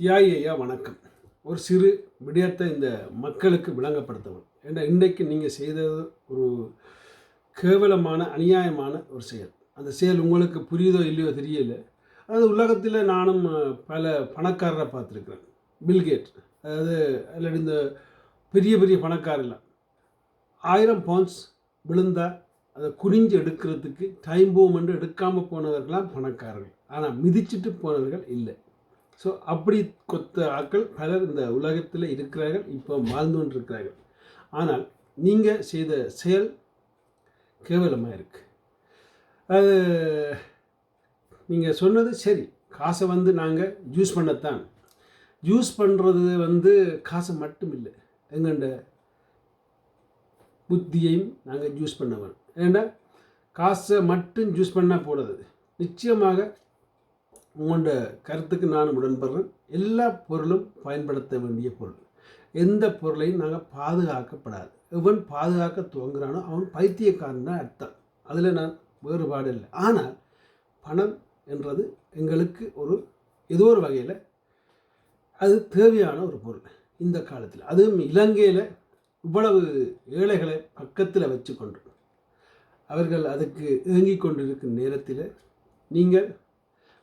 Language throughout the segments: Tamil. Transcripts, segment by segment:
தியாகி ஐயா வணக்கம். ஒரு சிறு விடயத்தை இந்த மக்களுக்கு விளங்கப்படுத்தவும். ஏன்னா இன்றைக்கு நீங்கள் செய்தது ஒரு கேவலமான அநியாயமான ஒரு செயல். அந்த செயல் உங்களுக்கு புரியுதோ இல்லையோ தெரியல. அதாவது உலகத்தில் நானும் பல பணக்காரரை பார்த்துருக்குறேன். பில்கேட் அதாவது அல்லது இந்த பெரிய பெரிய பணக்காரெல்லாம். ஆயிரம் பவுண்ட்ஸ் விழுந்தால் அதை குனிஞ்சு எடுக்கிறதுக்கு டைம் போமெண்ட் எடுக்காமல் போனவர்களாம் பணக்காரர்கள். ஆனால் மிதிச்சிட்டு போனவர்கள் இல்லை. ஸோ அப்படி கொத்த ஆட்கள் பலர் இந்த உலகத்தில் இருக்கிறார்கள் இப்போ வாழ்ந்து கொண்டிருக்கிறார்கள் ஆனால் நீங்கள் செய்த செயல் கேவலமாக இருக்குது அது நீங்கள் சொன்னது சரி. காசை வந்து நாங்கள் ஜூஸ் பண்ணத்தான். ஜூஸ் பண்ணுறது வந்து காசை மட்டும் இல்லை எங்கண்ட புத்தியையும் நாங்கள் ஜூஸ் பண்ண வேணும். ஏன்னா காசை மட்டும் ஜூஸ் பண்ணால் போடுறது நிச்சயமாக உங்களோட கருத்துக்கு நான் உடன்படுறேன். எல்லா பொருளும் பயன்படுத்த வேண்டிய பொருள். எந்த பொருளையும் நாங்கள் பாதுகாக்கப்படாது. எவன் பாதுகாக்க துவங்குறானோ அவன் பைத்தியக்காரன் தான் அர்த்தம். அதில் நான் வேறுபாடு இல்லை. ஆனால் பணம் என்றது எங்களுக்கு ஒரு ஏதோ ஒரு வகையில் அது தேவையான ஒரு பொருள். இந்த காலத்தில். அதுவும் இலங்கையில் இவ்வளவு ஏழைகளை பக்கத்தில் வச்சுக்கொண்டு அவர்கள் அதுக்கு இயங்கிக் கொண்டிருக்கும் நேரத்தில் நீங்கள்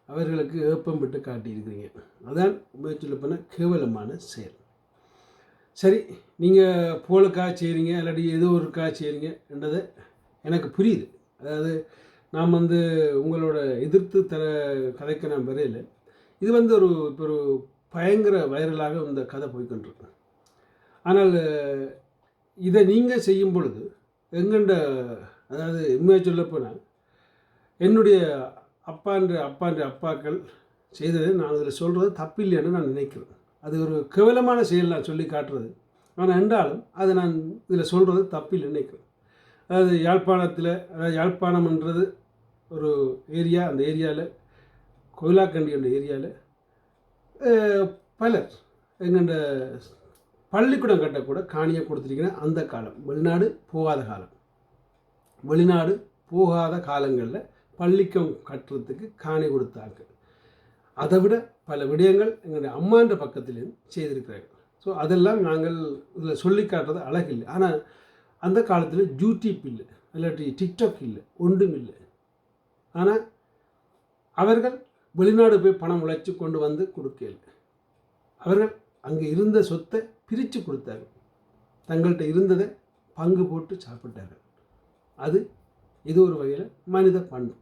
அவர்களுக்கு ஏப்பம் விட்டு காட்டியிருக்கிறீங்க. அதான் உண்மையை சொல்ல கேவலமான செயல். சரி நீங்கள் போலுக்கா செய்கிறீங்க இல்லாட்டி ஏதோ ஒருக்கா செய்கிறீங்க என்றது எனக்கு புரியுது. அதாவது நாம் வந்து உங்களோட எதிர்த்து தர கதைக்கு நான் வரையில். இது வந்து ஒரு இப்போ ஒரு பயங்கர வைரலாக இந்த கதை போய்கொண்டிருக்கு ஆனால் இதை நீங்கள் செய்யும் பொழுது எங்கண்ட அதாவது உண்மையை சொல்லப்போனால் என்னுடைய அப்பான்ற அப்பான்ற அப்பாக்கள் செய்ததை நான் அதில் சொல்கிறது தப்பில்லைன்னு நான் நினைக்கிறேன். அது ஒரு கேவலமான செயல் நான் சொல்லி காட்டுறது. ஆனால் என்றாலும் அதை நான் இதில் சொல்கிறது தப்பில் நினைக்கிறேன். அதாவது யாழ்ப்பாணத்தில் அதாவது யாழ்ப்பாணம்ன்றது ஒரு ஏரியா அந்த ஏரியாவில் கோயிலாக்கண்டி என்ற ஏரியாவில் பலர் எங்கண்ட பள்ளிக்கூடம் கட்டக்கூட காணியை கொடுத்துருக்கீங்கன்னா அந்த காலம். வெளிநாடு போகாத காலம். வெளிநாடு போகாத காலங்களில் பள்ளிக்கம் கட்டுறதுக்கு காணி கொடுத்தாங்க அதை விட பல விடயங்கள் எங்களுடைய அம்மான்ற பக்கத்திலேருந்து செய்திருக்கிறார்கள். ஸோ அதெல்லாம் நாங்கள் இதில் சொல்லி காட்டுறது அழகில்லை. ஆனால் அந்த காலத்தில் யூடியூப் இல்லை இல்லாட்டி டிக்டாக் இல்லை ஒன்றும் இல்லை. ஆனால் அவர்கள் வெளிநாடு போய் பணம் உழைச்சி கொண்டு வந்து கொடுக்கல. அவர்கள் அங்கே இருந்த சொத்தை பிரித்து கொடுத்தார்கள். தங்கள்கிட்ட இருந்ததை பங்கு போட்டு சாப்பிட்டார்கள். அது இது ஒரு வகையில் மனித பண்பு.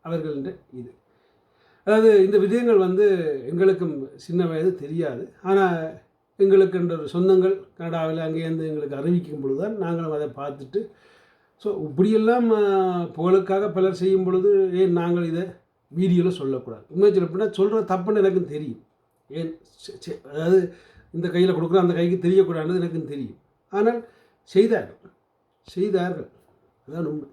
அவர்கள் இது. அதாவது இந்த விஜயங்கள் வந்து எங்களுக்கும் சின்ன வயது தெரியாது. ஆனால் எங்களுக்கு என்ற ஒரு சொந்தங்கள் கனடாவில் அங்கேருந்து எங்களுக்கு அறிவிக்கும் பொழுது தான் நாங்களும் அதை பார்த்துட்டு ஸோ இப்படியெல்லாம் புகழுக்காக பலர் செய்யும் பொழுது ஏன் நாங்கள் இதை வீடியோவில் சொல்லக்கூடாது? உண்மை சொல்ல அப்படின்னா சொல்கிற தப்புன்னு எனக்கும் தெரியும். ஏன் செ- அதாவது இந்த கையில் கொடுக்குற அந்த கைக்கு தெரியக்கூடாதுன்னு எனக்கும் தெரியும். ஆனால் செய்தார்கள். செய்தார்கள். அதான் உண்மை.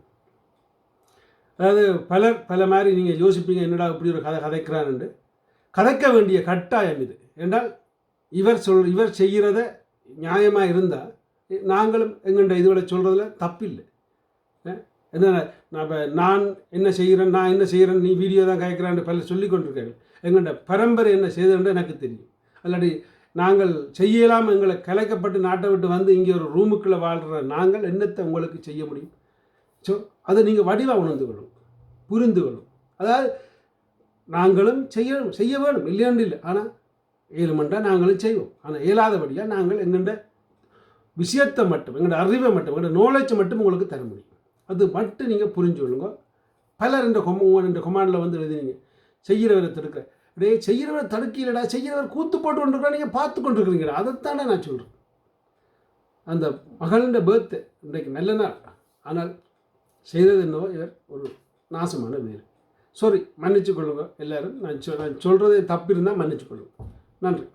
அதாவது பலர் பல மாதிரி நீங்கள் யோசிப்பீங்க என்னடா இப்படி ஒரு கதை கதைக்கிறான்னு கதைக்க வேண்டிய கட்டாயம் இது. என்றால் இவர் சொல் இவர் செய்கிறத நியாயமாக இருந்தால் நாங்களும் எங்கள்கிட்ட இதுகளை சொல்கிறதுல தப்பில்லை. என்ன நான் இப்போ நான் என்ன செய்கிறேன் நான் என்ன செய்கிறேன் நீ வீடியோ தான் கேட்குறான்னு பலர் சொல்லி கொண்டிருக்காங்க எங்கள்கிட்ட பரம்பரை என்ன செய்ததுன்னு எனக்கு தெரியும். அல்லாடி நாங்கள் செய்யலாம் எங்களை கலைக்கப்பட்டு நாட்டை விட்டு வந்து இங்கே ஒரு ரூமுக்குள்ளே வாழ்கிற நாங்கள் என்னத்தை உங்களுக்கு செய்ய முடியும்? ஸோ அதை நீங்கள் வடிவாக உணர்ந்து கொள்ளும் புரிந்து கொள்ளும் அதாவது நாங்களும் செய்யணும் செய்ய வேணும் இல்லையாண்டு இல்லை. ஆனால் இயலுமெண்டா நாங்களும் செய்வோம். ஆனால் இயலாதபடியாக நாங்கள் எங்கள்ட விஷயத்தை மட்டும் எங்களோட அறிவை மட்டும் எங்களோட நாலேஜ் மட்டும் உங்களுக்கு தர முடியும். அது மட்டும் நீங்கள் புரிஞ்சு கொள்ளுங்க. பலர் என்ற கொம என்ற கொமாண்டில் வந்து எழுதினீங்க. செய்கிறவரை தடுக்க. டே செய்கிறவரை தடுக்கலடா செய்கிறவர் கூத்து போட்டு கொண்டிருக்கா நீங்கள் பார்த்து கொண்டிருக்கிறீங்களா அதைத்தானே நான் சொல்கிறேன் அந்த மகளின் பேர்த்து இன்றைக்கு நல்ல நாள். ஆனால் செய்தது என்னவோ இவர் ஒரு நாசமான வேறு. சாரி மன்னிச்சு கொள்ளுங்க எல்லோரும். நான் சொல் நான் சொல்கிறது தப்பு இருந்தால் மன்னிச்சு கொள்ளுங்க நன்றி.